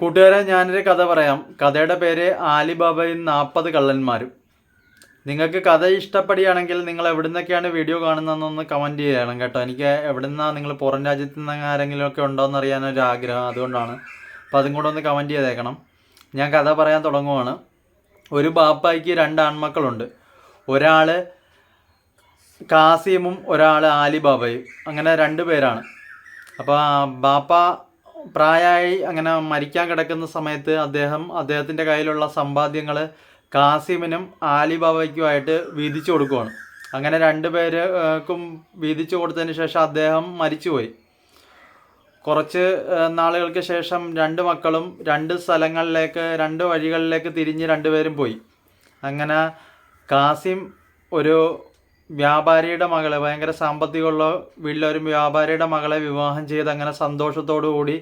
കൂട്ടുകാരെ ഞാനൊരു കഥ പറയാം. കഥയുടെ പേര് ആലിബാബയും നാൽപ്പത് കള്ളന്മാരും. നിങ്ങൾക്ക് കഥ ഇഷ്ടപ്പെടുകയാണെങ്കിൽ നിങ്ങൾ എവിടുന്നൊക്കെയാണ് വീഡിയോ കാണുന്നതെന്നൊന്ന് കമന്റ് ചെയ്യണം കേട്ടോ. എനിക്ക് എവിടുന്നാ നിങ്ങൾ പുറം രാജ്യത്ത് നിന്ന് ആരെങ്കിലും ഒക്കെ ഉണ്ടോ എന്ന് അറിയാനൊരു ആഗ്രഹം അതുകൊണ്ടാണ്. അപ്പോൾ അതും കൂടെ ഒന്ന് കമന്റ് ചെയ്തേക്കണം. ഞാൻ കഥ പറയാൻ തുടങ്ങുവാണ്. ഒരു ബാപ്പായ്ക്ക് രണ്ട് ആൺമക്കളുണ്ട്. ഒരാൾ കാസിമും ഒരാൾ ആലിബാബയും. അങ്ങനെ രണ്ട് പേരാണ്. അപ്പോൾ ബാപ്പ പ്രായമായി അങ്ങനെ മരിക്കാൻ കിടക്കുന്ന സമയത്ത് അദ്ദേഹം അദ്ദേഹത്തിന്റെ കയ്യിലുള്ള സമ്പാദ്യങ്ങൾ കാസിമിനും ആലിബാബയ്ക്കുമായിട്ട് വീതിച്ചു കൊടുക്കുവാണ്. അങ്ങനെ രണ്ട് പേർക്കും വീതിച്ചു കൊടുത്തതിന് ശേഷം അദ്ദേഹം മരിച്ചുപോയി. കുറച്ച് നാളുകൾക്ക് ശേഷം രണ്ട് മക്കളും രണ്ട് സ്ഥലങ്ങളിലേക്ക് രണ്ട് വഴികളിലേക്ക് തിരിഞ്ഞ് രണ്ടുപേരും പോയി. അങ്ങനെ കാസിം ഒരു വ്യാപാരിയുടെ മകളെ ഭയങ്കര സാമ്പത്തികമുള്ള വീട്ടിലെ ഒരു വ്യാപാരിയുടെ മകളെ വിവാഹം ചെയ്ത് അങ്ങനെ സന്തോഷത്തോടു കൂടി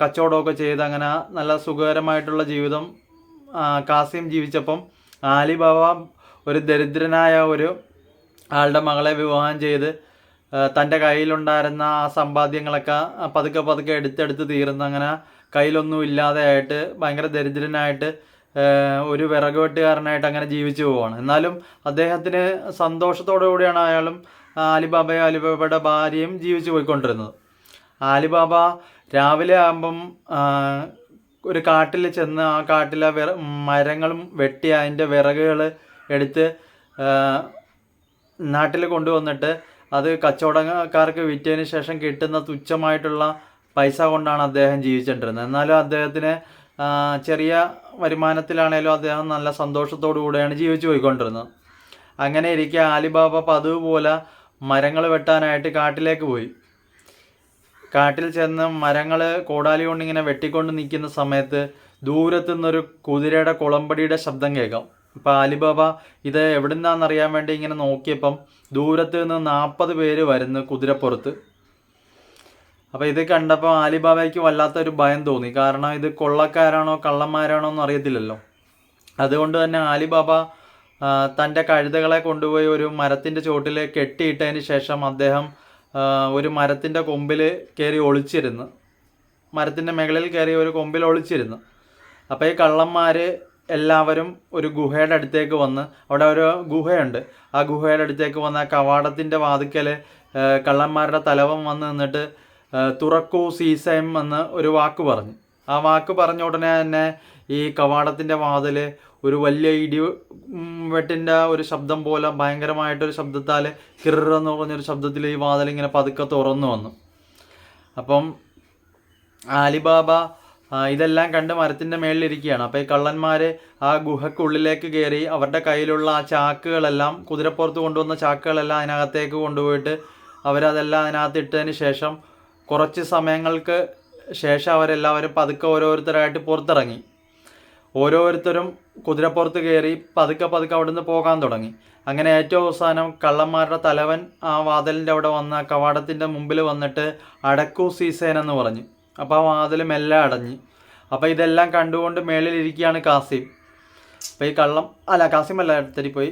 കച്ചവടമൊക്കെ ചെയ്ത് അങ്ങനെ നല്ല സുഖകരമായിട്ടുള്ള ജീവിതം കാസിം ജീവിച്ചപ്പം ആലിബാബ ഒരു ദരിദ്രനായ ഒരു ആളുടെ മകളെ വിവാഹം ചെയ്ത് തന്റെ കയ്യിലുണ്ടായിരുന്ന ആ സമ്പാദ്യങ്ങളൊക്കെ പതുക്കെ പതുക്കെ എടുത്തെടുത്ത് തീർന്ന് അങ്ങനെ കയ്യിലൊന്നും ഇല്ലാതെ ആയിട്ട് ഭയങ്കര ദരിദ്രനായിട്ട് ഒരു വിറക് വെട്ടുകാരനായിട്ട് അങ്ങനെ ജീവിച്ചു പോവാണ്. എന്നാലും അദ്ദേഹത്തിന് സന്തോഷത്തോടു കൂടിയാണ് അയാളും അലിബാബയും അലിബാബയുടെ ഭാര്യയും ജീവിച്ചു പോയിക്കൊണ്ടിരുന്നത്. അലിബാബ രാവിലെ ആകുമ്പം ഒരു കാട്ടിൽ ചെന്ന് ആ കാട്ടിലെ വിറ മരങ്ങളും വെട്ടി അതിന്റെ വിറകുകൾ എടുത്ത് നാട്ടിൽ കൊണ്ടുവന്നിട്ട് അത് കച്ചവടക്കാർക്ക് വിറ്റതിന് ശേഷം കിട്ടുന്ന തുച്ഛമായിട്ടുള്ള പൈസ കൊണ്ടാണ് അദ്ദേഹം ജീവിച്ചിട്ടിരുന്നത് എന്നാലും അദ്ദേഹത്തിന് ചെറിയ വരുമാനത്തിലാണേലും അദ്ദേഹം നല്ല സന്തോഷത്തോടു കൂടെയാണ് ജീവിച്ചു പോയിക്കൊണ്ടിരുന്നത്. അങ്ങനെ ഇരിക്കെ ആലിബാബ പതിവ് പോലെ മരങ്ങൾ വെട്ടാനായിട്ട് കാട്ടിലേക്ക് പോയി. കാട്ടിൽ ചെന്ന് മരങ്ങൾ കോടാലി കൊണ്ട് ഇങ്ങനെ വെട്ടിക്കൊണ്ട് നിൽക്കുന്ന സമയത്ത് ദൂരത്തു നിന്നൊരു കുതിരയുടെ കുളമ്പടിയുടെ ശബ്ദം കേൾക്കാം. ഇപ്പം ആലിബാബ ഇത് എവിടുന്നാണെന്ന് അറിയാൻ വേണ്ടി ഇങ്ങനെ നോക്കിയപ്പം ദൂരത്ത് നിന്ന് നാൽപ്പത് പേര് വരുന്നു കുതിരപ്പുറത്ത്. അപ്പോൾ ഇത് കണ്ടപ്പോൾ ആലിബാബയ്ക്ക് വല്ലാത്തൊരു ഭയം തോന്നി. കാരണം ഇത് കൊള്ളക്കാരാണോ കള്ളന്മാരാണോ എന്ന് അറിയത്തില്ലല്ലോ. അതുകൊണ്ട് തന്നെ ആലിബാബ തന്റെ കഴുതകളെ കൊണ്ടുപോയി ഒരു മരത്തിന്റെ ചോട്ടിൽ കെട്ടിയിട്ടതിന് ശേഷം അദ്ദേഹം ഒരു മരത്തിന്റെ കൊമ്പിൽ കയറി ഒളിച്ചിരുന്നു. മരത്തിന്റെ മുകളിൽ കയറി ഒരു കൊമ്പിൽ ഒളിച്ചിരുന്നു. അപ്പോൾ ഈ കള്ളന്മാർ എല്ലാവരും ഒരു ഗുഹയുടെ അടുത്തേക്ക് വന്ന് അവിടെ ഒരു ഗുഹയുണ്ട്. ആ ഗുഹയുടെ അടുത്തേക്ക് വന്ന് ആ കവാടത്തിന്റെ വാതിക്കൽ കള്ളന്മാരുടെ തലവൻ വന്ന് നിന്നിട്ട് തുറക്കൂ സീസയം എന്ന് ഒരു വാക്ക് പറഞ്ഞു. ആ വാക്ക് പറഞ്ഞ ഉടനെ തന്നെ ഈ കവാടത്തിന്റെ വാതിൽ ഒരു വലിയ ഇടി വെട്ടിന്റെ ഒരു ശബ്ദം പോലെ ഭയങ്കരമായിട്ടൊരു ശബ്ദത്താൽ കിറെന്ന് പറഞ്ഞൊരു ശബ്ദത്തിൽ ഈ വാതിൽ ഇങ്ങനെ പതുക്കെ തുറന്നു വന്നു. അപ്പം ആലിബാബ ഇതെല്ലാം കണ്ട് മരത്തിന്റെ മേളിലിരിക്കുകയാണ്. അപ്പോൾ ഈ കള്ളന്മാർ ആ ഗുഹക്കുള്ളിലേക്ക് കയറി അവരുടെ കയ്യിലുള്ള ആ ചാക്കുകളെല്ലാം കുതിരപ്പുറത്ത് കൊണ്ടുവന്ന ചാക്കുകളെല്ലാം അതിനകത്തേക്ക് കൊണ്ടുപോയിട്ട് അവരതെല്ലാം അതിനകത്ത് ഇട്ടതിന് ശേഷം കുറച്ച് സമയങ്ങൾക്ക് ശേഷം അവരെല്ലാവരും പതുക്കെ ഓരോരുത്തരായിട്ട് പുറത്തിറങ്ങി. ഓരോരുത്തരും കുതിരപ്പുറത്ത് കയറി പതുക്കെ പതുക്കെ അവിടുന്ന് പോകാൻ തുടങ്ങി. അങ്ങനെ ഏറ്റവും അവസാനം കള്ളന്മാരുടെ തലവൻ ആ വാതിലിന്റെ അവിടെ വന്ന കവാടത്തിന്റെ മുമ്പിൽ വന്നിട്ട് അടക്കൂ സീസേൻ എന്ന് പറഞ്ഞു. അപ്പോൾ ആ വാതിൽ മെല്ലെ അടഞ്ഞ്. അപ്പോൾ ഇതെല്ലാം കണ്ടുകൊണ്ട് മേളിലിരിക്കുകയാണ് കാസിം. അപ്പോൾ ഈ കള്ളം അല്ല കാസിം അല്ല അടുത്തരി പോയി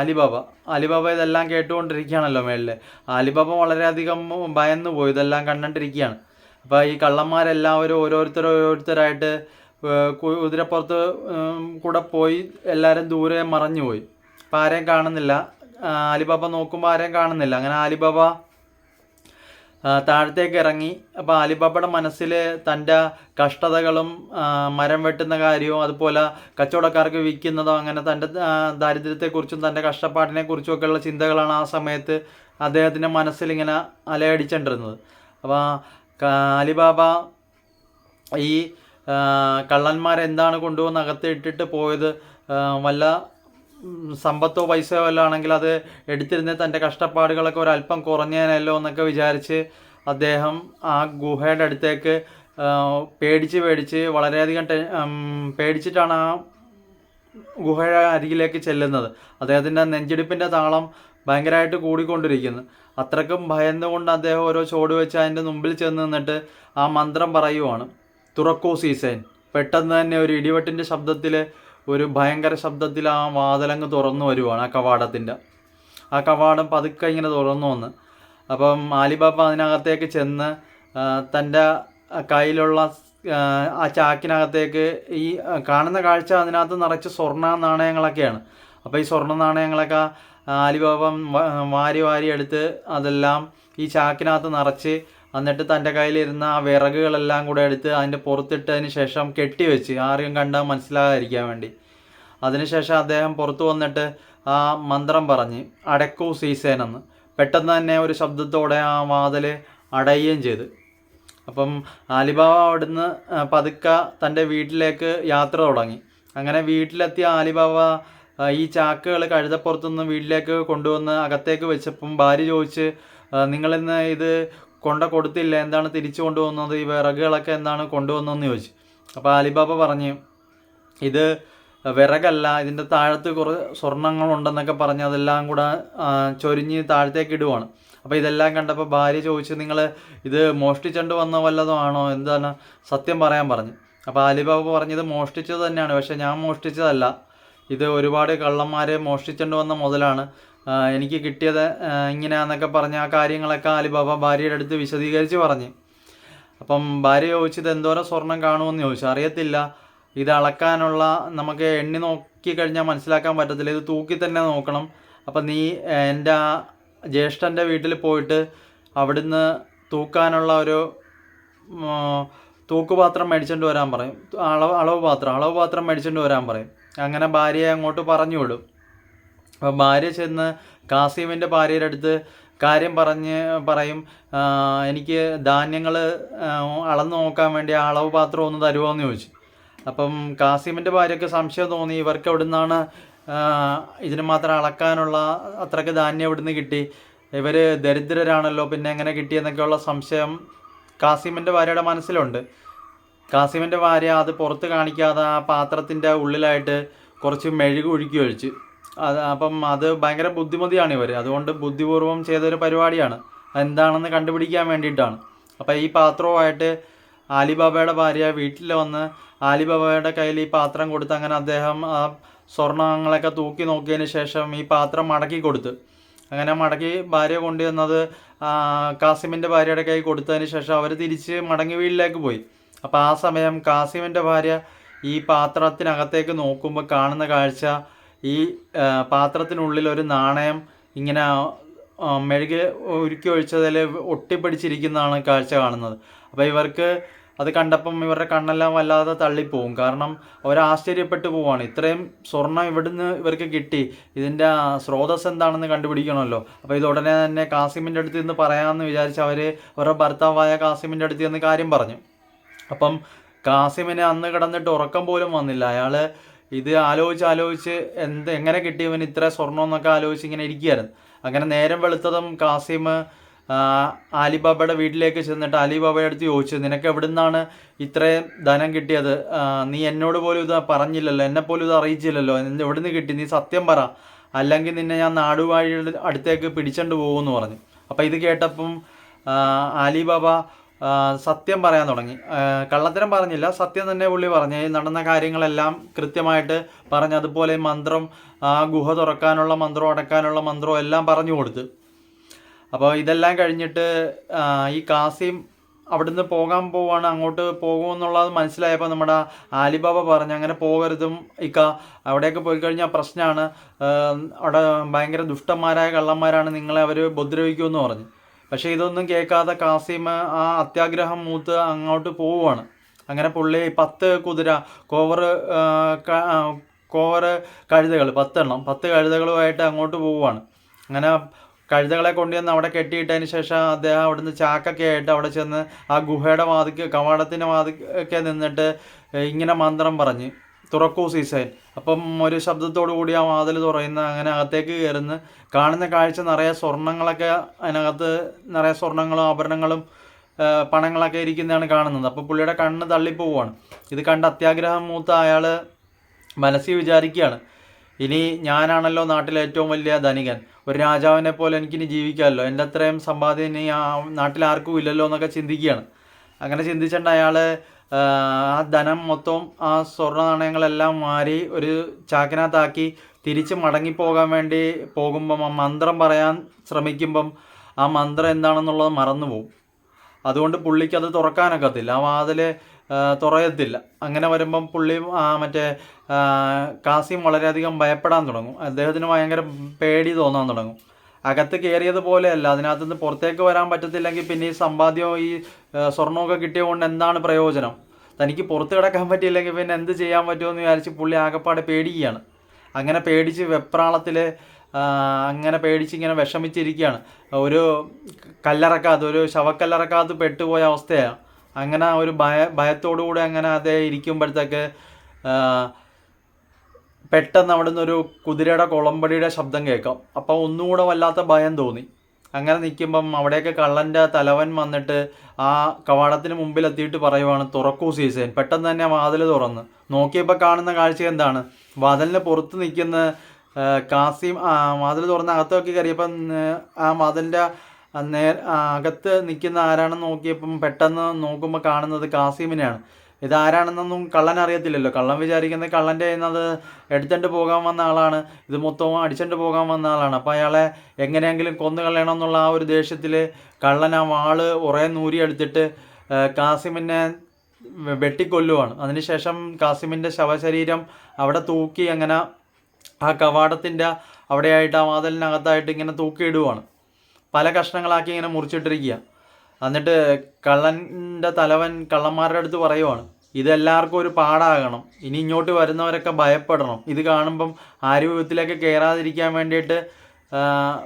അലിബാബ. അലിബാബ ഇതെല്ലാം കേട്ടുകൊണ്ടിരിക്കുകയാണല്ലോ മേളിൽ അലിബാബ വളരെയധികം ഭയന്നു പോയി. ഇതെല്ലാം കണ്ടിരിക്കുകയാണ് അപ്പോൾ ഈ കള്ളന്മാരെല്ലാവരും ഓരോരുത്തർ ഓരോരുത്തരായിട്ട് കുതിരപ്പുറത്ത് കൂടെ പോയി എല്ലാവരും ദൂരെ മറഞ്ഞു പോയി അപ്പോൾ ആരെയും കാണുന്നില്ല. അലിബാബ നോക്കുമ്പോൾ ആരെയും കാണുന്നില്ല. അങ്ങനെ അലിബാബ താഴത്തേക്ക് ഇറങ്ങി അപ്പോൾ അലിബാബയുടെ മനസ്സിൽ തന്റെ കഷ്ടതകളും മരം വെട്ടുന്ന കാര്യവും അതുപോലെ കച്ചവടക്കാർക്ക് വിൽക്കുന്നതോ അങ്ങനെ തന്റെ ദാരിദ്ര്യത്തെക്കുറിച്ചും തന്റെ കഷ്ടപ്പാടിനെക്കുറിച്ചും ഒക്കെയുള്ള ചിന്തകളാണ് ആ സമയത്ത് അദ്ദേഹത്തിന്റെ മനസ്സിൽ ഇങ്ങനെ അലയടിച്ചുകൊണ്ടിരുന്നത് അപ്പോൾ അലിബാബ ഈ കള്ളന്മാരെന്താണ് കൊണ്ടുവന്ന് അകത്തിട്ടിട്ട് പോയത്? വല്ല സമ്പത്തോ പൈസയോ വല്ല ആണെങ്കിൽ അത് എടുത്തിരുന്ന തന്റെ കഷ്ടപ്പാടുകളൊക്കെ ഒരല്പം കുറഞ്ഞേനല്ലോ എന്നൊക്കെ വിചാരിച്ച് അദ്ദേഹം ആ ഗുഹയുടെ അടുത്തേക്ക് പേടിച്ച് പേടിച്ച് വളരെയധികം ടെ പേടിച്ചിട്ടാണ് ആ ഗുഹയുടെ അരികിലേക്ക് ചെല്ലുന്നത്. അദ്ദേഹത്തിന്റെ നെഞ്ചിടിപ്പിന്റെ താളം ഭയങ്കരമായിട്ട് കൂടിക്കൊണ്ടിരിക്കുന്നു. അത്രക്കും ഭയന്നുകൊണ്ട് അദ്ദേഹം ഓരോ ചോട് വെച്ച് അതിന്റെ മുമ്പിൽ ചെന്ന് നിന്നിട്ട് ആ മന്ത്രം പറയുവാണ്. തുറക്കൂ സീസൈൻ. പെട്ടെന്ന് തന്നെ ഒരു ഇടിവെട്ടിന്റെ ശബ്ദത്തിൽ ഒരു ഭയങ്കര ശബ്ദത്തിൽ ആ വാതിലങ്ങ് തുറന്നു വരുവാണ് ആ കവാടത്തിന്റെ. ആ കവാടം പതുക്കെ ഇങ്ങനെ തുറന്നു വന്ന്. അപ്പം ആലിബാബ അതിനകത്തേക്ക് ചെന്ന് തന്റെ കയ്യിലുള്ള ആ, ചാക്കിനകത്തേക്ക് ഈ കാണുന്ന കാഴ്ച അതിനകത്ത് നിറച്ച് സ്വർണ നാണയങ്ങളൊക്കെയാണ്. അപ്പോൾ ഈ സ്വർണ നാണയങ്ങളൊക്കെ ആലിബാബ വാരി വാരി എടുത്ത് അതെല്ലാം ഈ ചാക്കിനകത്ത് നിറച്ച് എന്നിട്ട് തന്റെ കയ്യിലിരുന്ന ആ വിറകുകളെല്ലാം കൂടെ എടുത്ത് അതിന്റെ പുറത്തിട്ടതിന് ശേഷം കെട്ടിവെച്ച് ആരെയും കണ്ടാൽ മനസ്സിലാകാതിരിക്കാൻ വേണ്ടി. അതിനുശേഷം അദ്ദേഹം പുറത്തു വന്നിട്ട് ആ മന്ത്രം പറഞ്ഞ് അടക്കൂ സീസേനെന്ന് പെട്ടെന്ന് തന്നെ ഒരു ശബ്ദത്തോടെ ആ വാതിൽ അടയുകയും ചെയ്തു. അപ്പം ആലിബാബ അവിടുന്ന് പതുക്ക തന്റെ വീട്ടിലേക്ക് യാത്ര തുടങ്ങി. അങ്ങനെ വീട്ടിലെത്തിയ ആലിബാബ ഈ ചാക്കുകൾ കഴുതപ്പുറത്തുനിന്ന് വീട്ടിലേക്ക് കൊണ്ടുവന്ന് അകത്തേക്ക് വെച്ചപ്പം ഭാര്യ ചോദിച്ച് നിങ്ങളിന്ന് ഇത് കൊണ്ട കൊടുത്തില്ല എന്താണ് തിരിച്ചു കൊണ്ടുവന്നത് ഈ വിറകുകളൊക്കെ എന്താണ് കൊണ്ടുവന്നതെന്ന് ചോദിച്ചു. അപ്പോൾ അലിബാബ പറഞ്ഞു ഇത് വിറകല്ല ഇതിന്റെ താഴത്ത് കുറേ സ്വർണങ്ങളുണ്ടെന്നൊക്കെ പറഞ്ഞ് അതെല്ലാം കൂടെ ചൊരിഞ്ഞ് താഴത്തേക്ക് ഇടുവാണ്. അപ്പോൾ ഇതെല്ലാം കണ്ടപ്പോൾ ഭാര്യ ചോദിച്ചു നിങ്ങൾ ഇത് മോഷ്ടിച്ചുകൊണ്ട് വന്ന വല്ലതും ആണോ? എന്താണ് സത്യം പറയാൻ പറഞ്ഞു. അപ്പോൾ അലിബാബ പറഞ്ഞത് മോഷ്ടിച്ചത് തന്നെയാണ് പക്ഷേ ഞാൻ മോഷ്ടിച്ചതല്ല. ഇത് ഒരുപാട് കള്ളന്മാരെ മോഷ്ടിച്ചുകൊണ്ട് വന്ന മുതലാണ്. എനിക്ക് കിട്ടിയത് ഇങ്ങനെയാന്നൊക്കെ പറഞ്ഞ് ആ കാര്യങ്ങളൊക്കെ അലിബാബ ഭാര്യയുടെ അടുത്ത് വിശദീകരിച്ച് പറഞ്ഞ്. അപ്പം ഭാര്യ ചോദിച്ചത് എന്തോരം സ്വർണം കാണുമെന്ന് ചോദിച്ചു. അറിയത്തില്ല. ഇത് അളക്കാനുള്ള നമുക്ക് എണ്ണി നോക്കി കഴിഞ്ഞാൽ മനസ്സിലാക്കാൻ പറ്റത്തില്ല. ഇത് തൂക്കി തന്നെ നോക്കണം. അപ്പം നീ എന്റെ ആ ജ്യേഷ്ഠന്റെ വീട്ടിൽ പോയിട്ട് അവിടുന്ന് തൂക്കാനുള്ള ഒരു തൂക്കുപാത്രം മേടിച്ചുകൊണ്ട് വരാൻ പറയും. അളവ് അളവ് പാത്രം അളവ് പാത്രം മേടിച്ചുകൊണ്ട് വരാൻ പറയും. അങ്ങനെ ഭാര്യയെ അങ്ങോട്ട് പറഞ്ഞു വിടും. അപ്പോൾ ഭാര്യ ചെന്ന് കാസിമിന്റെ ഭാര്യയുടെ അടുത്ത് കാര്യം പറഞ്ഞ് പറയും എനിക്ക് ധാന്യങ്ങൾ അളന്ന് നോക്കാൻ വേണ്ടി അളവ് പാത്രം ഒന്ന് തരുമോ എന്ന് ചോദിച്ചു. അപ്പം കാസിമിന്റെ ഭാര്യയ്ക്ക് സംശയം തോന്നി ഇവർക്ക് എവിടെ നിന്നാണ് ഇതിന് മാത്രം അളക്കാനുള്ള അത്രയ്ക്ക് ധാന്യം എവിടുന്ന് കിട്ടി? ഇവർ ദരിദ്രരാണല്ലോ പിന്നെ എങ്ങനെ കിട്ടിയെന്നൊക്കെയുള്ള സംശയം കാസിമിന്റെ ഭാര്യയുടെ മനസ്സിലുണ്ട്. കാസിമിന്റെ ഭാര്യ അത് പുറത്ത് കാണിക്കാതെ ആ പാത്രത്തിന്റെ ഉള്ളിലായിട്ട് കുറച്ച് മെഴുക് ഒഴുക്കി ഒഴിച്ച് അത് അപ്പം അത് ഭയങ്കര ബുദ്ധിമതിയാണ് ഇവർ അതുകൊണ്ട് ബുദ്ധിപൂർവം ചെയ്തൊരു പരിപാടിയാണ്. എന്താണെന്ന് കണ്ടുപിടിക്കാൻ വേണ്ടിയിട്ടാണ്. അപ്പോൾ ഈ പാത്രവുമായിട്ട് ആലിബാബയുടെ ഭാര്യ വീട്ടിൽ വന്ന് ആലിബാബയുടെ കയ്യിൽ ഈ പാത്രം കൊടുത്ത് അങ്ങനെ അദ്ദേഹം ആ സ്വർണങ്ങളൊക്കെ തൂക്കി നോക്കിയതിന് ശേഷം ഈ പാത്രം മടക്കി കൊടുത്ത്. അങ്ങനെ മടക്കി ഭാര്യ കൊണ്ടുവന്നത് കാസിമിന്റെ ഭാര്യയുടെ കൈ കൊടുത്തതിന് ശേഷം അവർ തിരിച്ച് മടങ്ങി വീട്ടിലേക്ക് പോയി. അപ്പോൾ ആ സമയം കാസിമിന്റെ ഭാര്യ ഈ പാത്രത്തിനകത്തേക്ക് നോക്കുമ്പോൾ കാണുന്ന കാഴ്ച ഈ പാത്രത്തിനുള്ളിൽ ഒരു നാണയം ഇങ്ങനെ മെഴുകി ഉരുക്കി ഒഴിച്ചതിൽ ഒട്ടിപ്പിടിച്ചിരിക്കുന്നതാണ് കാഴ്ച കാണുന്നത്. അപ്പോൾ ഇവർക്ക് അത് കണ്ടപ്പം ഇവരുടെ കണ്ണെല്ലാം വല്ലാതെ തള്ളിപ്പോവും. കാരണം അവർ ആശ്ചര്യപ്പെട്ടു പോവാണ് ഇത്രയും സ്വർണം ഇവിടുന്ന് ഇവർക്ക് കിട്ടി. ഇതിന്റെ സ്രോതസ് എന്താണെന്ന് കണ്ടുപിടിക്കണമല്ലോ. അപ്പോൾ ഇത് ഉടനെ തന്നെ കാസിമിന്റെ അടുത്ത് നിന്ന് പറയാമെന്ന് വിചാരിച്ച് അവർ അവരുടെ ഭർത്താവായ കാസിമിന്റെ അടുത്ത് നിന്ന് കാര്യം പറഞ്ഞു. അപ്പം കാസിമിനെ അന്ന് കിടന്നിട്ട് ഉറക്കം പോലും വന്നില്ല. അയാൾ ഇത് ആലോചിച്ച് ആലോചിച്ച് എന്ത് എങ്ങനെ കിട്ടിയവൻ ഇത്ര സ്വർണം എന്നൊക്കെ ആലോചിച്ച് ഇങ്ങനെ ഇരിക്കുകയായിരുന്നു. അങ്ങനെ നേരം വെളുത്തതും കാസിം ആലിബാബയുടെ വീട്ടിലേക്ക് ചെന്നിട്ട് അലിബാബയുടെ അടുത്ത് ചോദിച്ചു നിനക്ക് എവിടുന്നാണ് ഇത്രയും ധനം കിട്ടിയത്? നീ എന്നോട് പോലും ഇത് പറഞ്ഞില്ലല്ലോ എന്നെ പോലും ഇത് അറിയിച്ചില്ലല്ലോ. എന്ത് എവിടുന്ന് കിട്ടി? നീ സത്യം പറ. അല്ലെങ്കിൽ നിന്നെ ഞാൻ നാടുവാഴിയുടെ അടുത്തേക്ക് പിടിച്ചോണ്ട് പോകുമെന്ന് പറഞ്ഞു. അപ്പോൾ ഇത് കേട്ടപ്പം ആലിബാബ സത്യം പറയാൻ തുടങ്ങി. കള്ളത്തരം പറഞ്ഞില്ല. സത്യം തന്നെ പുള്ളി പറഞ്ഞു. നടന്ന കാര്യങ്ങളെല്ലാം കൃത്യമായിട്ട് പറഞ്ഞ് അതുപോലെ മന്ത്രം ആ ഗുഹ തുറക്കാനുള്ള മന്ത്രം അടക്കാനുള്ള മന്ത്രം എല്ലാം പറഞ്ഞു കൊടുത്ത്. അപ്പോൾ ഇതെല്ലാം കഴിഞ്ഞിട്ട് ഈ കാസിം അവിടുന്ന് പോകാൻ പോവാണ്. അങ്ങോട്ട് പോകുമെന്നുള്ളത് മനസ്സിലായപ്പോൾ നമ്മുടെ ആലിബാബ പറഞ്ഞു അങ്ങനെ പോകരുതും. ഇക്ക അവിടെയൊക്കെ പോയി കഴിഞ്ഞാൽ പ്രശ്നമാണ്. അവിടെ ഭയങ്കര ദുഷ്ടന്മാരായ കള്ളന്മാരാണ്. നിങ്ങളെ അവർ ഉപദ്രവിക്കുമെന്ന് പറഞ്ഞു. പക്ഷേ ഇതൊന്നും കേൾക്കാതെ കാസിം ആ അത്യാഗ്രഹം മൂത്ത് അങ്ങോട്ട് പോവുകയാണ് അങ്ങനെ പുള്ളി പത്ത് കുതിര കോവർ കോവർ കഴുതകൾ പത്തെണ്ണം പത്ത് കഴുതകളുമായിട്ട് അങ്ങോട്ട് പോവുകയാണ് അങ്ങനെ കഴുതകളെ കൊണ്ടുവന്ന് അവിടെ കെട്ടിയിട്ടതിന് ശേഷം അദ്ദേഹം അവിടുന്ന് ചാക്കൊക്കെ ആയിട്ട് അവിടെ ചെന്ന് ആ ഗുഹയുടെ വാതിക്ക് കവാടത്തിന്റെ വാതിക്കൊക്കെ നിന്നിട്ട് ഇങ്ങനെ മന്ത്രം പറഞ്ഞ്. തുറക്കൂ സീസൈൻ. അപ്പം ഒരു ശബ്ദത്തോടു കൂടി ആ വാതിൽ തുറയുന്ന അങ്ങനെ അകത്തേക്ക് കയറുന്ന കാണുന്ന കാഴ്ച നിറയെ സ്വർണങ്ങളൊക്കെ അതിനകത്ത് നിറയെ സ്വർണങ്ങളും ആഭരണങ്ങളും പണങ്ങളൊക്കെ ഇരിക്കുന്നതാണ് കാണുന്നത്. അപ്പോൾ പുള്ളിയുടെ കണ്ണ് തള്ളിപ്പോവാണ് ഇത് കണ്ട് അത്യാഗ്രഹം മൂത്ത അയാൾ മനസ്സിൽ വിചാരിക്കുകയാണ് ഇനി ഞാനാണല്ലോ നാട്ടിലെ ഏറ്റവും വലിയ ധനികൻ. ഒരു രാജാവിനെ പോലെ എനിക്കിനി ജീവിക്കാമല്ലോ. എന്റെ അത്രയും സമ്പാദ്യം ഇനി ആ നാട്ടിൽ ആർക്കും ഇല്ലല്ലോ എന്നൊക്കെ ചിന്തിക്കുകയാണ്. അങ്ങനെ ചിന്തിച്ചിട്ട് അയാൾ ആ ധനം മൊത്തം ആ സ്വർണ നാണയങ്ങളെല്ലാം മാറി ഒരു ചാക്കിനകത്താക്കി തിരിച്ച് മടങ്ങിപ്പോകാൻ വേണ്ടി പോകുമ്പം ആ മന്ത്രം പറയാൻ ശ്രമിക്കുമ്പം ആ മന്ത്രം എന്താണെന്നുള്ളത് മറന്നുപോകും. അതുകൊണ്ട് പുള്ളിക്ക് അത് തുറക്കാനൊക്കത്തില്ല. ആ വാതിൽ തുറയത്തില്ല. അങ്ങനെ വരുമ്പം പുള്ളി മറ്റേ കാസിയും കാസിം വളരെയധികം ഭയപ്പെടാൻ തുടങ്ങും. അദ്ദേഹത്തിന് ഭയങ്കര പേടി തോന്നാൻ തുടങ്ങും. അകത്ത് കയറിയതുപോലെയല്ല അതിനകത്ത് നിന്ന് പുറത്തേക്ക് വരാൻ പറ്റത്തില്ലെങ്കിൽ പിന്നെ ഈ സമ്പാദ്യവും ഈ സ്വർണമൊക്കെ കിട്ടിയ കിട്ടിയതുകൊണ്ട് എന്താണ് പ്രയോജനം? തനിക്ക് പുറത്ത് കിടക്കാൻ പറ്റിയില്ലെങ്കിൽ പിന്നെ എന്ത് ചെയ്യാൻ പറ്റുമെന്ന് വിചാരിച്ച് പുള്ളി ആകപ്പാടെ പേടിക്കുകയാണ്. അങ്ങനെ പേടിച്ച് വെപ്രാളത്തിൽ അങ്ങനെ പേടിച്ച് ഇങ്ങനെ വിഷമിച്ചിരിക്കുകയാണ്. ഒരു കല്ലറക്കാത്ത ഒരു ശവക്കല്ലറക്കാത്ത പെട്ടുപോയ അവസ്ഥയാണ്. അങ്ങനെ ഒരു ഭയ ഭയത്തോടു കൂടി അങ്ങനെ അതേ ഇരിക്കുമ്പോഴത്തേക്ക് പെട്ടെന്ന് അവിടെ നിന്നൊരു കുതിരയുടെ കുളമ്പടിയുടെ ശബ്ദം കേൾക്കാം. അപ്പോൾ ഒന്നുകൂടെ വല്ലാത്ത ഭയം തോന്നി. അങ്ങനെ നിൽക്കുമ്പം അവിടെയൊക്കെ കള്ളന്റെ തലവൻ വന്നിട്ട് ആ കവാടത്തിന് മുമ്പിൽ എത്തിയിട്ട് പറയുവാണ് തുറക്കൂ സീസേൻ. പെട്ടെന്ന് തന്നെ വാതിൽ തുറന്ന്. നോക്കിയപ്പോൾ കാണുന്ന കാഴ്ച എന്താണ്? വാതിലിന് പുറത്ത് നിൽക്കുന്ന കാസിം ആ, വാതിൽ തുറന്ന് അകത്തൊക്കെ കയറിയപ്പം ആ, വാതിലിന്റെ നേ അകത്ത് നിൽക്കുന്ന ആരാണെന്ന് നോക്കിയപ്പം പെട്ടെന്ന് നോക്കുമ്പോൾ കാണുന്നത് കാസിമിനെയാണ്. ഇതാരാണെന്നൊന്നും കള്ളൻ അറിയത്തില്ലല്ലോ. കള്ളൻ വിചാരിക്കുന്ന കള്ളന്റെ എന്നത് എടുത്തുകൊണ്ട് പോകാൻ വന്ന ആളാണ്. ഇത് മൊത്തവും അടിച്ചുകൊണ്ട് പോകാൻ വന്ന ആളാണ്. അപ്പോൾ അയാളെ എങ്ങനെയെങ്കിലും കൊന്നു കളയണം എന്നുള്ള ആ ഒരു ദേഷ്യത്തിൽ കള്ളൻ ആ വാൾ ഉറേ നൂരി എടുത്തിട്ട് കാസിമിനെ വെട്ടിക്കൊല്ലുവാണ്. അതിനുശേഷം കാസിമിന്റെ ശവശരീരം അവിടെ തൂക്കി അങ്ങനെ ആ കവാടത്തിന്റെ അവിടെയായിട്ട് ആ വാതിലിനകത്തായിട്ട് ഇങ്ങനെ തൂക്കിയിടുവാണ്. പല കഷ്ണങ്ങളാക്കി ഇങ്ങനെ മുറിച്ചിട്ടിരിക്കുക എന്നിട്ട് കള്ളന്റെ തലവൻ കള്ളന്മാരുടെ അടുത്ത് പറയുവാണ് ഇതെല്ലാവർക്കും ഒരു പാടാകണം. ഇനി ഇങ്ങോട്ട് വരുന്നവരൊക്കെ ഭയപ്പെടണം. ഇത് കാണുമ്പം ആരും കയറാതിരിക്കാൻ വേണ്ടിയിട്ട്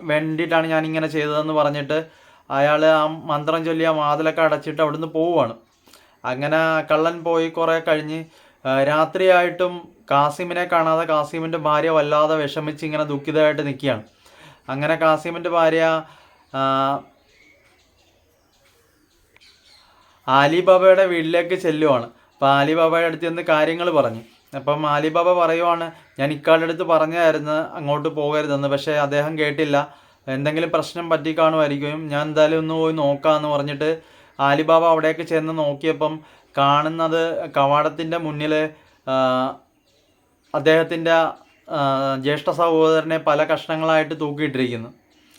വേണ്ടിയിട്ടാണ് ഞാനിങ്ങനെ ചെയ്തതെന്ന് പറഞ്ഞിട്ട് അയാൾ ആ മന്ത്രം ചൊല്ലി ആ വാതിലൊക്കെ അടച്ചിട്ട് അവിടുന്ന് പോവുകയാണ് അങ്ങനെ കള്ളൻ പോയി കുറേ കഴിഞ്ഞ് രാത്രിയായിട്ടും കാസിമിനെ കാണാതെ കാസിമിന്റെ ഭാര്യ വല്ലാതെ വിഷമിച്ച് ഇങ്ങനെ ദുഃഖിതമായിട്ട് നിൽക്കുകയാണ്. അങ്ങനെ കാസിമിന്റെ ഭാര്യ ആ, ആലിബാബയുടെ വീട്ടിലേക്ക് ചെല്ലുവാണ്. അപ്പോൾ ആലിബാബയുടെ അടുത്ത് നിന്ന് കാര്യങ്ങൾ പറഞ്ഞു. അപ്പം ആലിബാബ പറയുവാണ് ഞാൻ ഇക്കാളുടെ അടുത്ത് പറഞ്ഞായിരുന്നു അങ്ങോട്ട് പോകരുതെന്ന് പക്ഷേ അദ്ദേഹം കേട്ടില്ല. എന്തെങ്കിലും പ്രശ്നം പറ്റി കാണുമായിരിക്കും. ഞാൻ എന്തായാലും ഒന്ന് പോയി നോക്കാമെന്ന് പറഞ്ഞിട്ട് ആലിബാബ അവിടേക്ക് ചെന്ന് നോക്കിയപ്പം കാണുന്നത് കവാടത്തിന്റെ മുന്നിൽ അദ്ദേഹത്തിന്റെ ജ്യേഷ്ഠ സഹോദരനെ പല കഷ്ണങ്ങളായിട്ട് തൂക്കിയിട്ടിരിക്കുന്നു.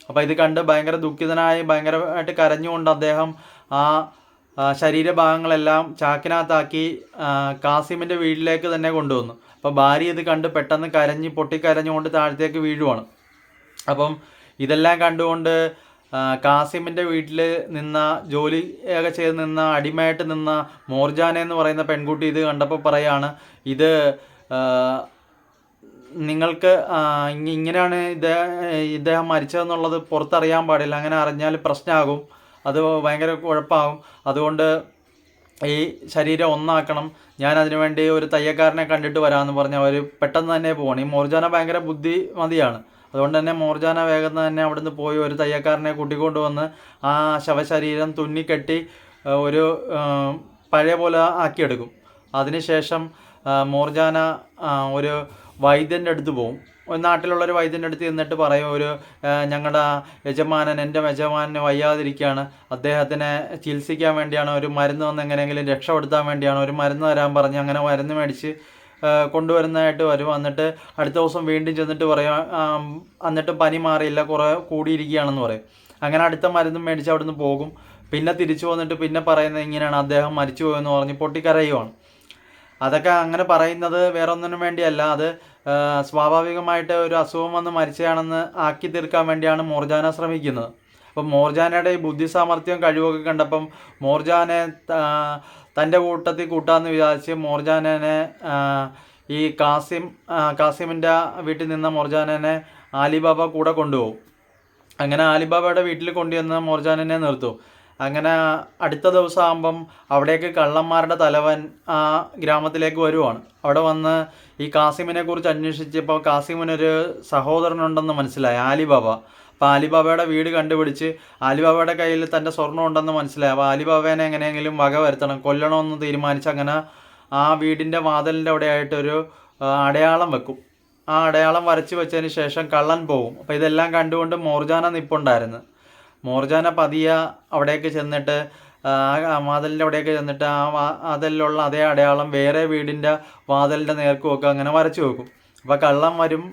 അപ്പോൾ ഇത് കണ്ട് ഭയങ്കര ദുഃഖിതനായി ഭയങ്കരമായിട്ട് കരഞ്ഞുകൊണ്ട് അദ്ദേഹം ആ, ശരീരഭാഗങ്ങളെല്ലാം ചാക്കിനകത്താക്കി കാസിമിന്റെ വീട്ടിലേക്ക് തന്നെ കൊണ്ടുവന്നു. അപ്പോൾ ഭാര്യ ഇത് കണ്ട് പെട്ടെന്ന് കരഞ്ഞ് പൊട്ടിക്കരഞ്ഞുകൊണ്ട് താഴത്തേക്ക് വീഴുവാണ്. അപ്പം ഇതെല്ലാം കണ്ടുകൊണ്ട് കാസിമിന്റെ വീട്ടിൽ നിന്ന ജോലി ഒക്കെ ചെയ്ത് നിന്ന അടിമയായിട്ട് നിന്ന മോർജാന എന്ന് പറയുന്ന പെൺകുട്ടി ഇത് കണ്ടപ്പോൾ പറയാണ് ഇത് നിങ്ങൾക്ക് ഇങ്ങനെയാണ് ഇദ്ദേഹം മരിച്ചതെന്നുള്ളത് പുറത്തറിയാൻ പാടില്ല. അങ്ങനെ അറിഞ്ഞാൽ പ്രശ്നമാകും. അത് ഭയങ്കര കുഴപ്പമാകും അതുകൊണ്ട് ഈ ശരീരം ഒന്നാക്കണം. ഞാൻ അതിനുവേണ്ടി ഒരു തയ്യക്കാരനെ കണ്ടിട്ട് വരാമെന്ന് പറഞ്ഞ് അവർ പെട്ടെന്ന് തന്നെ പോകണം ഈ മോർജാന ഭയങ്കര ബുദ്ധിമതിയാണ്. അതുകൊണ്ട് തന്നെ മോർജാന വേഗം തന്നെ അവിടുന്ന് പോയി ഒരു തയ്യക്കാരനെ കൂട്ടിക്കൊണ്ടുവന്ന് ആ ശവശരീരം തുന്നിക്കെട്ടി ഒരു പഴയ പോലെ ആക്കിയെടുക്കും. അതിനുശേഷം മോർജാന ഒരു വൈദ്യന്റെ അടുത്ത് പോകും ഒരു നാട്ടിലുള്ള ഒരു വൈദ്യന്റെ അടുത്ത് നിന്നിട്ട് പറയും ഒരു ഞങ്ങളുടെ യജമാനൻ എന്റെ യജമാനന് വയ്യാതിരിക്കുകയാണ് അദ്ദേഹത്തിനെ ചികിത്സിക്കാൻ വേണ്ടിയാണ് ഒരു മരുന്ന് വന്ന് എങ്ങനെയെങ്കിലും രക്ഷപ്പെടുത്താൻ വേണ്ടിയാണ് ഒരു മരുന്ന് തരാൻ പറഞ്ഞ് അങ്ങനെ മരുന്ന് മേടിച്ച് കൊണ്ടുവരുന്നതായിട്ട് വരും. എന്നിട്ട് അടുത്ത ദിവസം വീണ്ടും ചെന്നിട്ട് പറയും എന്നിട്ട് പനി മാറിയില്ല കുറേ കൂടിയിരിക്കുകയാണെന്ന് പറയും. അങ്ങനെ അടുത്ത മരുന്ന് മേടിച്ച് അവിടുന്ന് പോകും. പിന്നെ തിരിച്ചു വന്നിട്ട് പിന്നെ പറയുന്നത് ഇങ്ങനെയാണ് അദ്ദേഹം മരിച്ചു പോയെന്ന് പറഞ്ഞ് പൊട്ടിക്കരയുവാണ്. അതൊക്കെ അങ്ങനെ പറയുന്നത് വേറെ ഒന്നിനും വേണ്ടിയല്ല. അത് സ്വാഭാവികമായിട്ട് ഒരു അസുഖം വന്ന് മരിച്ചതാണെന്ന് ആക്കി തീർക്കാൻ വേണ്ടിയാണ് മോർജാന ശ്രമിക്കുന്നത്. അപ്പം മോർജാനയുടെ ഈ ബുദ്ധി സാമർഥ്യം കഴിവൊക്കെ കണ്ടപ്പം മോർജാനെ തന്റെ കൂട്ടത്തിൽ കൂട്ടാമെന്ന് വിചാരിച്ച് മോർജാനനെ ഈ കാസിം കാസിമിന്റെ വീട്ടിൽ നിന്ന മോർജാനനെ ആലിബാബ കൂടെ കൊണ്ടുപോകും. അങ്ങനെ ആലിബാബയുടെ വീട്ടിൽ കൊണ്ടുവന്ന് മോർജാനനെ നിർത്തും. അങ്ങനെ അടുത്ത ദിവസം ആകുമ്പം അവിടേക്ക് കള്ളന്മാരുടെ തലവൻ ആ ഗ്രാമത്തിലേക്ക് വരുവാണ്. അവിടെ വന്ന് ഈ കാസിമിനെ കുറിച്ച് അന്വേഷിച്ചപ്പോൾ കാസിമിനൊരു സഹോദരനുണ്ടെന്ന് മനസ്സിലായി ആലിബാബ. അപ്പോൾ ആലിബാബയുടെ വീട് കണ്ടുപിടിച്ച് ആലിബാബയുടെ കയ്യിൽ തന്റെ സ്വർണം ഉണ്ടെന്ന് മനസ്സിലായി. അപ്പോൾ ആലിബാബേനെ എങ്ങനെയെങ്കിലും വക വരുത്തണം കൊല്ലണമെന്ന് തീരുമാനിച്ച് അങ്ങനെ ആ വീടിന്റെ വാതിലിന്റെ അവിടെയായിട്ടൊരു അടയാളം വെക്കും. ആ അടയാളം വരച്ച് വെച്ചതിന് ശേഷം കള്ളൻ പോവും. അപ്പോൾ ഇതെല്ലാം കണ്ടുകൊണ്ട് മോർജാന നിപ്പുണ്ടായിരുന്നു. മോർജാന പതിയ അവിടേക്ക് ചെന്നിട്ട് ആ വാതിലിന്റെ അവിടെയൊക്കെ ചെന്നിട്ട് ആ വാതിലുള്ള അതേ അടയാളം വേറെ വീടിന്റെ വാതിലിന്റെ നേർക്ക് വെക്കുക അങ്ങനെ വരച്ചു വെക്കും. അപ്പോൾ കള്ളം വരും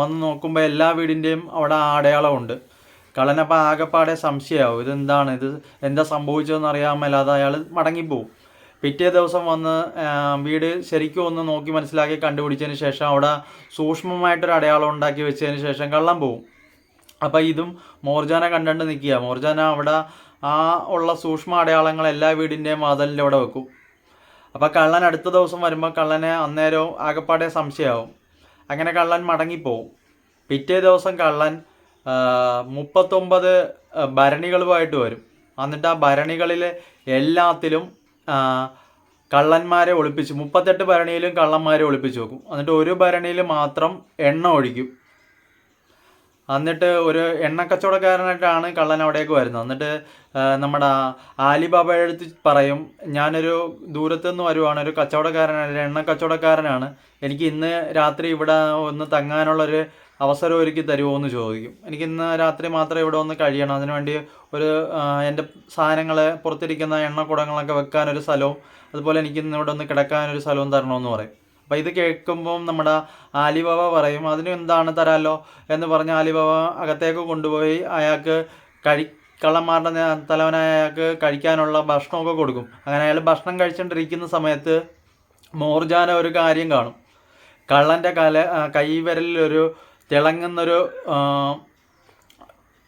വന്ന് നോക്കുമ്പോൾ എല്ലാ വീടിന്റെയും അവിടെ ആ അടയാളമുണ്ട്. കള്ളനപ്പോൾ ആകെപ്പാടെ സംശയമാവും ഇതെന്താണ് ഇത് എന്താ സംഭവിച്ചതെന്ന് അറിയാൻ മേലാതെ അയാൾ മടങ്ങിപ്പോവും. പിറ്റേ ദിവസം വന്ന് വീട് ശരിക്കും ഒന്ന് നോക്കി മനസ്സിലാക്കി കണ്ടുപിടിച്ചതിന് ശേഷം അവിടെ സൂക്ഷ്മമായിട്ടൊരു അടയാളം ഉണ്ടാക്കി വെച്ചതിന് ശേഷം കള്ളം പോവും. അപ്പം ഇതും മോർജാന കണ്ടുകൊണ്ട് നിൽക്കുക മോർജാന അവിടെ ആ ഉള്ള സൂക്ഷ്മ അടയാളങ്ങൾ എല്ലാ വീടിന്റെയും വാതിലിന്റെ അവിടെ വെക്കും. അപ്പോൾ കള്ളൻ അടുത്ത ദിവസം വരുമ്പോൾ കള്ളനെ അന്നേരവും ആകപ്പാടെ സംശയമാവും അങ്ങനെ കള്ളൻ മടങ്ങിപ്പോവും. പിറ്റേ ദിവസം കള്ളൻ മുപ്പത്തൊമ്പത് ഭരണികളുമായിട്ട് വരും. എന്നിട്ട് ആ ഭരണികളിൽ എല്ലാത്തിലും കള്ളന്മാരെ ഒളിപ്പിച്ച് മുപ്പത്തെട്ട് ഭരണിയിലും കള്ളന്മാരെ ഒളിപ്പിച്ച് വെക്കും. എന്നിട്ട് ഒരു ഭരണിയിൽ മാത്രം എണ്ണ ഒഴിക്കും. എന്നിട്ട് ഒരു എണ്ണ കച്ചവടക്കാരനായിട്ടാണ് കള്ളൻ അവിടേക്ക് വരുന്നത്. എന്നിട്ട് നമ്മുടെ ആലിബാബയുടെ അടുത്ത് പറയും ഞാനൊരു ദൂരത്തു നിന്ന് വരുവാണ് ഒരു കച്ചവടക്കാരനാണ് ഒരു എണ്ണ കച്ചവടക്കാരനാണ് എനിക്ക് ഇന്ന് രാത്രി ഇവിടെ ഒന്ന് തങ്ങാനുള്ളൊരു അവസരം ഒരുക്കി തരുമോ എന്ന് ചോദിക്കും. എനിക്ക് ഇന്ന് രാത്രി മാത്രം ഇവിടെ ഒന്ന് കഴിയണം. അതിനുവേണ്ടി ഒരു എന്റെ സാധനങ്ങൾ പുറത്തിരിക്കുന്ന എണ്ണക്കുടങ്ങളൊക്കെ വെക്കാനൊരു സ്ഥലവും അതുപോലെ എനിക്ക് ഇന്ന് ഇവിടെ ഒന്ന് കിടക്കാനൊരു സ്ഥലവും തരണമെന്ന് പറയും. അപ്പോൾ ഇത് കേൾക്കുമ്പം നമ്മുടെ ആലിബാബ പറയും അതിന് എന്താണ് തരാമല്ലോ എന്ന് പറഞ്ഞ് ആലിബാബ അകത്തേക്ക് കൊണ്ടുപോയി അയാൾക്ക് കഴി കള്ളന്മാരുടെ തലവനായ അയാൾക്ക് കഴിക്കാനുള്ള ഭക്ഷണമൊക്കെ കൊടുക്കും. അങ്ങനെ അയാൾ ഭക്ഷണം കഴിച്ചുകൊണ്ടിരിക്കുന്ന സമയത്ത് മോർജാന ഒരു കാര്യം കാണും. കള്ളന്റെ കല കൈവിരലിലൊരു തിളങ്ങുന്നൊരു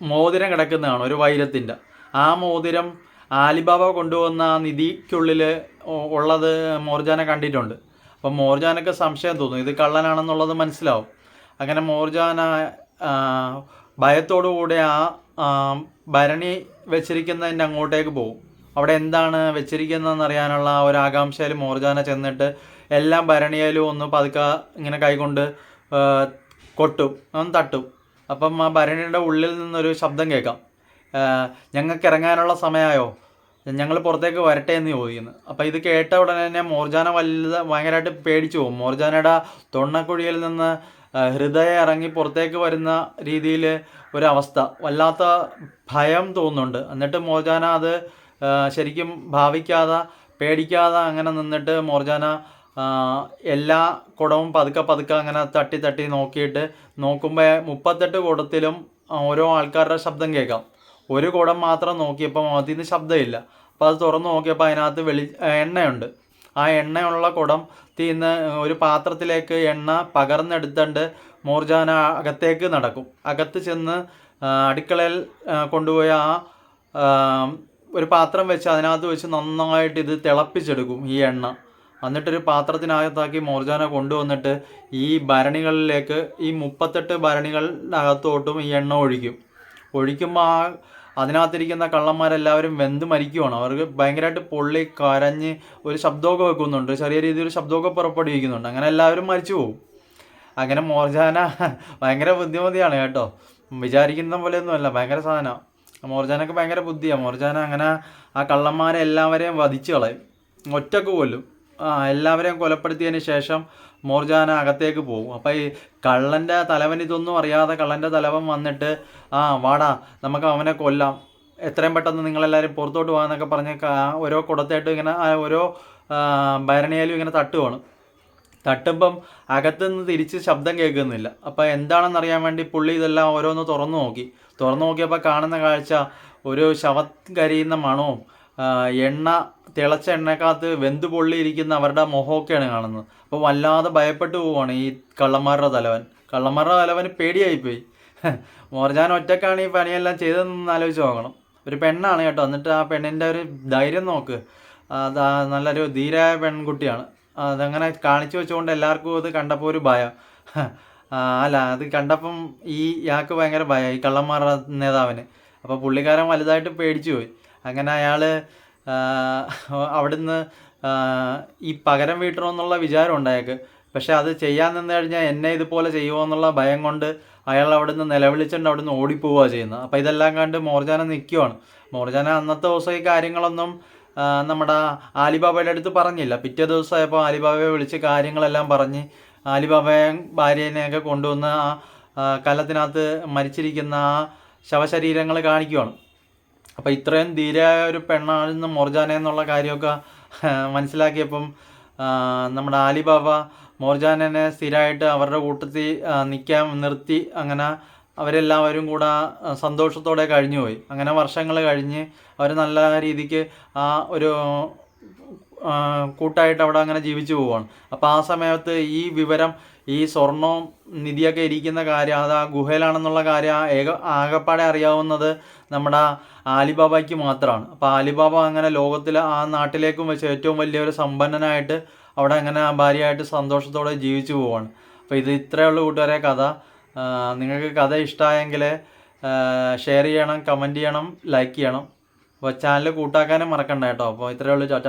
മോതിരം കിടക്കുന്നതാണ് ഒരു വൈരത്തിന്റെ ആ മോതിരം ആലിബാബ കൊണ്ടുവന്ന ആ നിധിക്കുള്ളിൽ ഉള്ളത് മോർജാന കണ്ടിട്ടുണ്ട്. അപ്പം മോർജാനൊക്കെ സംശയം തോന്നും. ഇത് കള്ളനാണെന്നുള്ളത് മനസ്സിലാവും. അങ്ങനെ മോർജാന ആ, ഭയത്തോടു കൂടി ആ ഭരണി വെച്ചിരിക്കുന്നതിന്റെ അങ്ങോട്ടേക്ക് പോകും അവിടെ എന്താണ് വെച്ചിരിക്കുന്നതെന്ന് അറിയാനുള്ള ഒരു ആകാംക്ഷയിൽ മോർജാന ചെന്നിട്ട് എല്ലാം ഭരണിയിലും ഒന്ന് പതുക്കെ ഇങ്ങനെ കൈകൊണ്ട് കൊട്ടും. ഒന്ന് തട്ടും. അപ്പം ആ ഭരണിയുടെ ഉള്ളിൽ നിന്നൊരു ശബ്ദം കേൾക്കാം. ഞങ്ങൾക്ക് ഇറങ്ങാനുള്ള സമയമായോ? ഞങ്ങൾ പുറത്തേക്ക് വരട്ടെ എന്ന് ചോദിക്കുന്നു. അപ്പോൾ ഇത് കേട്ട ഉടനെ തന്നെ മോർജാന വലുത് ഭയങ്കരമായിട്ട് പേടിച്ചു പോകും. മോർജാനയുടെ തൊണ്ണക്കുഴിയിൽ നിന്ന് ഹൃദയ ഇറങ്ങി പുറത്തേക്ക് വരുന്ന രീതിയിൽ ഒരവസ്ഥ വല്ലാത്ത ഭയം തോന്നുന്നുണ്ട്. എന്നിട്ട് മോർജാന അത് ശരിക്കും ഭാവിക്കാതെ പേടിക്കാതെ അങ്ങനെ നിന്നിട്ട് മോർജാന എല്ലാ കുടവും പതുക്കെ പതുക്കെ അങ്ങനെ തട്ടി തട്ടി നോക്കിയിട്ട് നോക്കുമ്പോൾ മുപ്പത്തെട്ട് കുടത്തിലും ഓരോ ആൾക്കാരുടെ ശബ്ദം കേൾക്കാം. ഒരു കുടം മാത്രം നോക്കിയപ്പോൾ അതിൽ നിന്ന് ശബ്ദമില്ല. അപ്പോൾ അത് തുറന്ന് നോക്കിയപ്പോൾ അതിനകത്ത് വെളി എണ്ണയുണ്ട്. ആ എണ്ണയുള്ള കുടം തീന്ന് ഒരു പാത്രത്തിലേക്ക് എണ്ണ പകർന്നെടുത്തുകൊണ്ട് മോർജാന അകത്തേക്ക് നടക്കും. അകത്ത് ചെന്ന് അടുക്കളയിൽ കൊണ്ടുപോയ ആ, ഒരു പാത്രം വെച്ച് അതിനകത്ത് വെച്ച് നന്നായിട്ട് ഇത് തിളപ്പിച്ചെടുക്കും ഈ എണ്ണ. എന്നിട്ടൊരു പാത്രത്തിനകത്താക്കി മോർജാന കൊണ്ടുവന്നിട്ട് ഈ ഭരണികളിലേക്ക് ഈ മുപ്പത്തെട്ട് ഭരണികളിനകത്തോട്ടും ഈ എണ്ണ ഒഴിക്കും. ഒഴിക്കുമ്പോൾ ആ അതിനകത്തിരിക്കുന്ന കള്ളന്മാരെല്ലാവരും വെന്ത് മരിക്കുവാണ്. അവർക്ക് ഭയങ്കരമായിട്ട് പൊള്ളി കരഞ്ഞ് ഒരു ശബ്ദമൊക്കെ വെക്കുന്നുണ്ട്. ചെറിയ രീതിയിൽ ശബ്ദമൊക്കെ പുറപ്പെടുവിക്കുന്നുണ്ട്. അങ്ങനെ എല്ലാവരും മരിച്ചു പോകും അങ്ങനെ മോർജാന ഭയങ്കര ബുദ്ധിമതിയാണ് കേട്ടോ. വിചാരിക്കുന്ന പോലെയൊന്നുമല്ല. ഭയങ്കര സാധനം. മോർജാനൊക്കെ ഭയങ്കര ബുദ്ധിയാണ് മോർജാന അങ്ങനെ ആ കള്ളന്മാരെ എല്ലാവരെയും വധിച്ചു കളയും. ഒറ്റയ്ക്ക് കൊല്ലും. എല്ലാവരെയും കൊലപ്പെടുത്തിയതിന് ശേഷം മോർജാന അകത്തേക്ക് പോകും. അപ്പോൾ ഈ കള്ളന്റെ തലവൻ ഇതൊന്നും അറിയാതെ കള്ളന്റെ തലവൻ വന്നിട്ട് ആ വാടാ നമുക്ക് അവനെ കൊല്ലാം. എത്രയും പെട്ടെന്ന് നിങ്ങളെല്ലാവരും പുറത്തോട്ട് പോകാമെന്നൊക്കെ പറഞ്ഞ് ഓരോ കുടത്തായിട്ട് ഇങ്ങനെ ഓരോ ഭരണിയാലും ഇങ്ങനെ തട്ടുവാണ്. തട്ടുമ്പം അകത്തുനിന്ന് തിരിച്ച് ശബ്ദം കേൾക്കുന്നില്ല. അപ്പോൾ എന്താണെന്നറിയാൻ വേണ്ടി പുള്ളി ഇതെല്ലാം ഓരോന്ന് തുറന്നു നോക്കി. തുറന്നു നോക്കിയപ്പോൾ കാണുന്ന കാഴ്ച ഒരു ശവം കരിയുന്ന മണവും ആ, എണ്ണ തിളച്ച എണ്ണക്കകത്ത് വെന്ത് പൊള്ളിയിരിക്കുന്ന അവരുടെ മുഖമൊക്കെയാണ് കാണുന്നത്. അപ്പോൾ വല്ലാതെ ഭയപ്പെട്ടു പോവാണ് ഈ കള്ളന്മാരുടെ തലവൻ. കള്ളന്മാരുടെ തലവന് പേടിയായിപ്പോയി. മോർജാൻ ഒറ്റക്കാണ് ഈ പണിയെല്ലാം ചെയ്തതെന്ന് ആലോചിച്ച് നോക്കണം. ഒരു പെണ്ണാണ് കേട്ടോ. എന്നിട്ട് ആ പെണ്ണിന്റെ ഒരു ധൈര്യം നോക്ക്. അത് നല്ലൊരു ധീരായ പെൺകുട്ടിയാണ്. അതങ്ങനെ കാണിച്ചു വെച്ചുകൊണ്ട് എല്ലാവർക്കും അത് കണ്ടപ്പോൾ ഒരു ഭയം. അല്ല അത് കണ്ടപ്പം ഈ ഇയാൾക്ക് ഭയങ്കര ഭയം ഈ കള്ളന്മാരുടെ നേതാവിന്. അപ്പോൾ പുള്ളിക്കാരൻ വലുതായിട്ട് പേടിച്ചു പോയി. അങ്ങനെ അയാൾ അവിടുന്ന് ഈ പകരം വീട്ടണമെന്നുള്ള വിചാരം ഉണ്ടായേക്ക്. പക്ഷേ അത് ചെയ്യാൻ നിന്ന് കഴിഞ്ഞാൽ എന്നെ ഇതുപോലെ ചെയ്യുമോ എന്നുള്ള ഭയം കൊണ്ട് അയാൾ അവിടുന്ന് നിലവിളിച്ചിട്ട് അവിടുന്ന് ഓടിപ്പോവുക ചെയ്യുന്നത്. അപ്പോൾ ഇതെല്ലാം കണ്ട് മോർജാന നിൽക്കുവാണ് മോർജാന അന്നത്തെ ദിവസം ഈ കാര്യങ്ങളൊന്നും നമ്മുടെ ആലിബാബയുടെ അടുത്ത് പറഞ്ഞില്ല. പിറ്റേ ദിവസമായപ്പോൾ ആലിബാബയെ വിളിച്ച് കാര്യങ്ങളെല്ലാം പറഞ്ഞ് ആലിബാബയെ ഭാര്യേനെയൊക്കെ കൊണ്ടുവന്ന് ആ, കലത്തിനകത്ത് മരിച്ചിരിക്കുന്ന ആ ശവശരീരങ്ങൾ കാണിക്കുവാണ്. അപ്പോൾ ഇത്രയും ധീരയായ ഒരു പെണ്ണാണെന്ന് മോർജാന എന്നുള്ള കാര്യമൊക്കെ മനസ്സിലാക്കിയപ്പം നമ്മുടെ ആലിബാബ മോർജാനനെ സ്ഥിരമായിട്ട് അവരുടെ കൂട്ടത്തിൽ നിൽക്കാൻ നിർത്തി അങ്ങനെ അവരെല്ലാവരും കൂടെ സന്തോഷത്തോടെ കഴിഞ്ഞുപോയി. അങ്ങനെ വർഷങ്ങൾ കഴിഞ്ഞ് അവർ നല്ല രീതിക്ക് ആ ഒരു കൂട്ടായിട്ട് അവിടെ അങ്ങനെ ജീവിച്ചു പോവാണ്. അപ്പോൾ ആ സമയത്ത് ഈ വിവരം ഈ സ്വർണവും നിധിയൊക്കെ ഇരിക്കുന്ന കാര്യം അത് ആ ഗുഹയിലാണെന്നുള്ള കാര്യം ഏക ആകപ്പാടെ അറിയാവുന്നത് നമ്മുടെ ആലിബാബയ്ക്ക് മാത്രമാണ്. അപ്പോൾ ആലിബാബ അങ്ങനെ ലോകത്തിൽ ആ നാട്ടിലേക്കും വെച്ച് ഏറ്റവും വലിയൊരു സമ്പന്നനായിട്ട് അവിടെ അങ്ങനെ ആ ഭാര്യയായിട്ട് സന്തോഷത്തോടെ ജീവിച്ചു പോവാണ്. അപ്പോൾ ഇത് ഇത്രയേ ഉള്ളൂ കൂട്ടുകാരെ കഥ. നിങ്ങൾക്ക് കഥ ഇഷ്ടമായെങ്കിൽ ഷെയർ ചെയ്യണം കമന്റ് ചെയ്യണം ലൈക്ക് ചെയ്യണം. അപ്പോൾ ചാനൽ കൂട്ടാക്കാനും മറക്കണ്ട കേട്ടോ. അപ്പോൾ ഇത്രയേ ഉള്ളൂ. ചാറ്റ.